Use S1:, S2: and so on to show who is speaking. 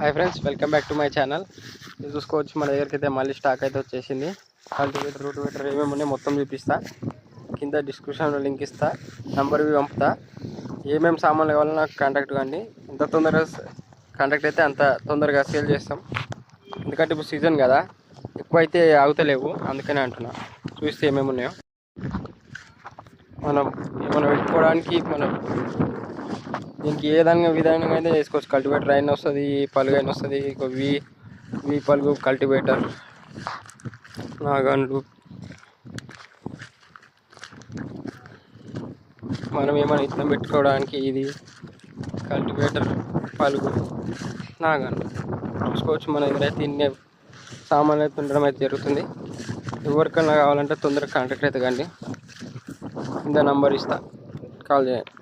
S1: Hi friends welcome back to my channel ఇది చూసుకోవచ్చు మన దగ్గరికి అయితే మళ్ళీ స్టాక్ అయితే వచ్చేసింది. కల్టివేటర్ రూటివేటర్ ఏమేమి ఉన్నాయో మొత్తం చూపిస్తా. కింద డిస్క్రిప్షన్లో లింక్ ఇస్తా నంబర్ పంపుతా. ఏమేమి సామాన్లు కావాలో నాకు కాంటాక్ట్ కండి. ఎంత తొందరగా కాంటాక్ట్ అయితే అంత తొందరగా సేల్ చేస్తాం. ఎందుకంటే ఇప్పుడు సీజన్ కదా ఎక్కువ అయితే ఆగుతలేవు అందుకనే అంటున్నా. చూస్తే ఏమేమి ఉన్నాయో. మనం ఏమైనా పెట్టుకోవడానికి మనం దీనికి ఏ విధంగా విధానంగా అయితే చేసుకోవచ్చు. కల్టివేటర్ అయిన వస్తుంది పలుగు అయిన వస్తుంది. వి వి పలుగు కల్టివేటర్ నాగన్లు మనం ఏమైనా ఇట్లా పెట్టుకోవడానికి ఇది కల్టివేటర్ పలుగు నాగన్లు చూసుకోవచ్చు మన దగ్గర అయితే సామాన్లు అయితే ఉండడం అయితే జరుగుతుంది. ఎవరికైనా కావాలంటే తొందరగా కాంటాక్ట్ అయితే కండి. ఇంత నంబర్ ఇస్తా. కాల్ చేయండి.